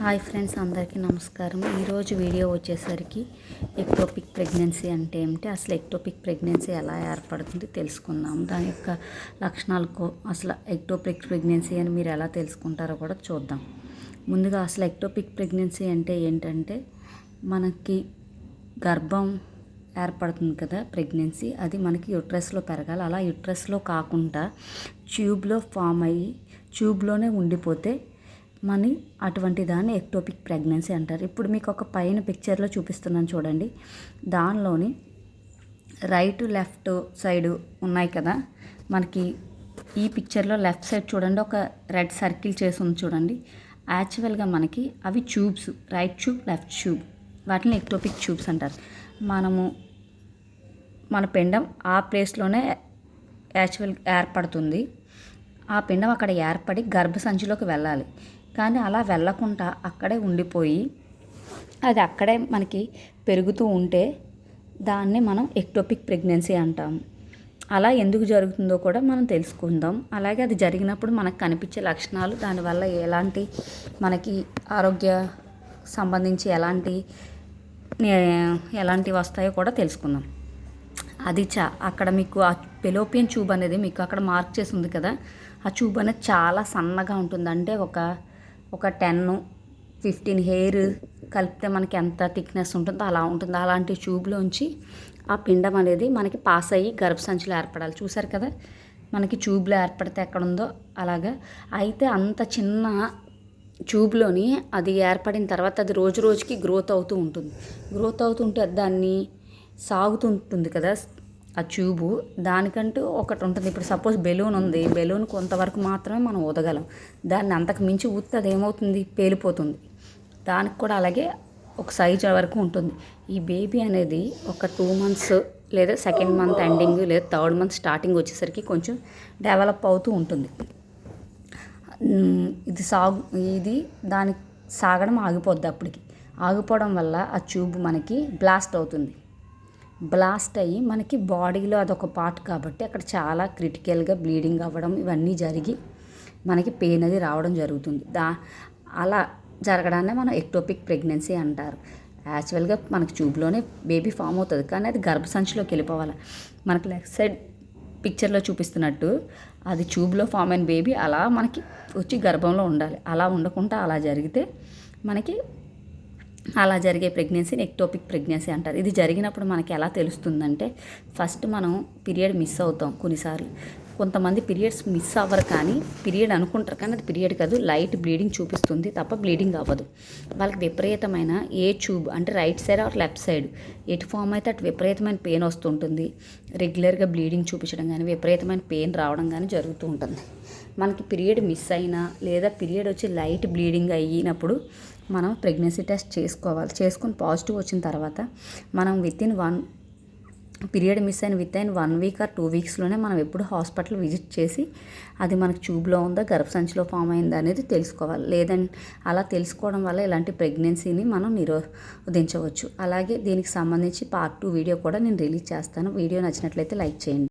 Hi friends అందరికీ నమస్కారం. ఈరోజు వీడియో వచ్చేసరికి ఎక్టోపిక్ ప్రెగ్నెన్సీ అంటే ఏమిటి? అసలు ఎక్టోపిక్ ప్రెగ్నెన్సీ ఎలా ఏర్పడుతుంది తెలుసుకుందాం. దాని యొక్క లక్షణాలకు అసలు ఎక్టోపిక్ ప్రెగ్నెన్సీ అని మీరు ఎలా తెలుసుకుంటారో కూడా చూద్దాం. ముందుగా అసలు ఎక్టోపిక్ ప్రెగ్నెన్సీ అంటే ఏంటంటే మనకి గర్భం ఏర్పడుతుంది కదా ప్రెగ్నెన్సీ అది మనకి యుట్రస్లో పెరగాలి. అలా యుట్రస్లో కాకుండా ట్యూబ్లో ఫామ్ అయ్యి ట్యూబ్లోనే ఉండిపోతే మనీ అటువంటి దాన్ని ఎక్టోపిక్ ప్రెగ్నెన్సీ అంటారు. ఇప్పుడు మీకు ఒక పైన పిక్చర్లో చూపిస్తున్నాను చూడండి. దానిలోని రైట్ లెఫ్ట్ సైడ్ ఉన్నాయి కదా. మనకి ఈ పిక్చర్లో లెఫ్ట్ సైడ్ చూడండి. ఒక రెడ్ సర్కిల్ చేసి ఉంది చూడండి. యాక్చువల్గా మనకి అవి tubes right tube left tube వాటిని ఎక్టోపిక్ ట్యూబ్స్ అంటారు. మనము మన పిండం ఆ ప్లేస్లోనే యాక్చువల్ ఏర్పడుతుంది. ఆ పిండం అక్కడ ఏర్పడి గర్భసంచిలోకి వెళ్ళాలి. కానీ అలా వెళ్ళకుండా అక్కడే ఉండిపోయి అది అక్కడే మనకి పెరుగుతూ ఉంటే దాన్ని మనం ఎక్టోపిక్ ప్రెగ్నెన్సీ అంటాం. అలా ఎందుకు జరుగుతుందో కూడా మనం తెలుసుకుందాం. అలాగే అది జరిగినప్పుడు మనకు కనిపించే లక్షణాలు దానివల్ల ఎలాంటి మనకి ఆరోగ్య సంబంధించి ఎలాంటి ఎలాంటివి వస్తాయో కూడా తెలుసుకుందాం. అది చా అక్కడ మీకు ఆ పెలోపియన్ ట్యూబ్ అనేది మీకు అక్కడ మార్క్ చేసి ఉంది కదా ఆ ట్యూబ్ అనేది చాలా సన్నగా ఉంటుంది అంటే ఒక ఒక టెన్ ఫిఫ్టీన్ హెయిర్ కలిపితే మనకి ఎంత థిక్నెస్ ఉంటుందో అలా ఉంటుంది. అలాంటి ట్యూబ్లోంచి ఆ పిండం అనేది మనకి పాస్ అయ్యి గర్భసంచులు ఏర్పడాలి. చూసారు కదా? మనకి ట్యూబ్లో ఏర్పడితే ఎక్కడుందో అలాగా. అయితే అంత చిన్న ట్యూబ్లోని అది ఏర్పడిన తర్వాత అది రోజు రోజుకి గ్రోత్ అవుతూ ఉంటుంది. గ్రోత్ అవుతుంటే దాన్ని సాగుతుంటుంది కదా? ఆ ట్యూబు దానికంటూ ఒకటి ఉంటుంది. ఇప్పుడు సపోజ్ బెలూన్ ఉంది. బెలూన్ కొంతవరకు మాత్రమే మనం ఊదగలం. దాన్ని అంతకు మించి ఊతే అది ఏమవుతుంది పేలిపోతుంది. దానికి కూడా అలాగే ఒక సైజ్ వరకు ఉంటుంది. ఈ బేబీ అనేది ఒక టూ మంత్స్ లేదా సెకండ్ మంత్ ఎండింగ్ లేదా థర్డ్ మంత్ స్టార్టింగ్ వచ్చేసరికి కొంచెం డెవలప్ అవుతూ ఉంటుంది. ఇది సాగు ఇది దానికి సాగడం ఆగిపోద్ది అప్పటికి. ఆగిపోవడం వల్ల ఆ ట్యూబ్ మనకి బ్లాస్ట్ అవుతుంది. బ్లాస్ట్ అయ్యి మనకి బాడీలో అదొక పార్ట్ కాబట్టి అక్కడ చాలా క్రిటికల్గా బ్లీడింగ్ అవ్వడం ఇవన్నీ జరిగి మనకి పెయిన్ అది రావడం జరుగుతుంది. దా అలా జరగడాన్ని మనం ఎక్టోపిక్ ప్రెగ్నెన్సీ అంటారు. యాక్చువల్గా మనకి చూపులోనే బేబీ ఫామ్ అవుతుంది. కానీ అది గర్భసంచిలోకి వెళ్ళిపోవాలి. మనకి లెఫ్ట్ సైడ్ పిక్చర్లో చూపిస్తున్నట్టు అది ట్యూబ్లో ఫామ్ అయిన బేబీ అలా మనకి వచ్చి గర్భంలో ఉండాలి. అలా ఉండకుండా అలా జరిగితే మనకి అలా జరిగే ప్రెగ్నెన్సీని ఎక్టోపిక్ ప్రెగ్నెన్సీ అంటారు. ఇది జరిగినప్పుడు మనకి ఎలా తెలుస్తుందంటే ఫస్ట్ మనం పీరియడ్ మిస్ అవుతాం కొన్నిసార్లు. కొంతమంది పీరియడ్స్ మిస్ అవ్వరు కానీ పీరియడ్ అనుకుంటారు కానీ అది పీరియడ్ కాదు. లైట్ బ్లీడింగ్ చూపిస్తుంది తప్ప బ్లీడింగ్ అవ్వదు. వాళ్ళకి విపరీతమైన ఏ ట్యూబ్ అంటే right side or left side ఎటు ఫామ్ అయితే అటు విపరీతమైన పెయిన్ వస్తుంటుంది. రెగ్యులర్గా బ్లీడింగ్ చూపించడం కానీ విపరీతమైన పెయిన్ రావడం కానీ జరుగుతూ ఉంటుంది. మనకి పీరియడ్ మిస్ అయినా లేదా పీరియడ్ వచ్చి లైట్ బ్లీడింగ్ అయినప్పుడు మనం ప్రెగ్నెన్సీ టెస్ట్ చేసుకోవాలి. చేసుకుని పాజిటివ్ వచ్చిన తర్వాత మనం within one period miss అయిన విత్ అయిన వన్ వీక్ ఆర్ టూ వీక్స్లోనే మనం ఎప్పుడు హాస్పిటల్ విజిట్ చేసి అది మనకు ట్యూబ్లో ఉందా గర్భసంచిలో ఫామ్ అయిందా అనేది తెలుసుకోవాలి. లేదంటే అలా తెలుసుకోవడం వల్ల ఇలాంటి ప్రెగ్నెన్సీని మనం నిరోధించవచ్చు. అలాగే దీనికి సంబంధించి పార్ట్ టూ వీడియో కూడా నేను రిలీజ్ చేస్తాను. వీడియో నచ్చినట్లయితే లైక్ చేయండి.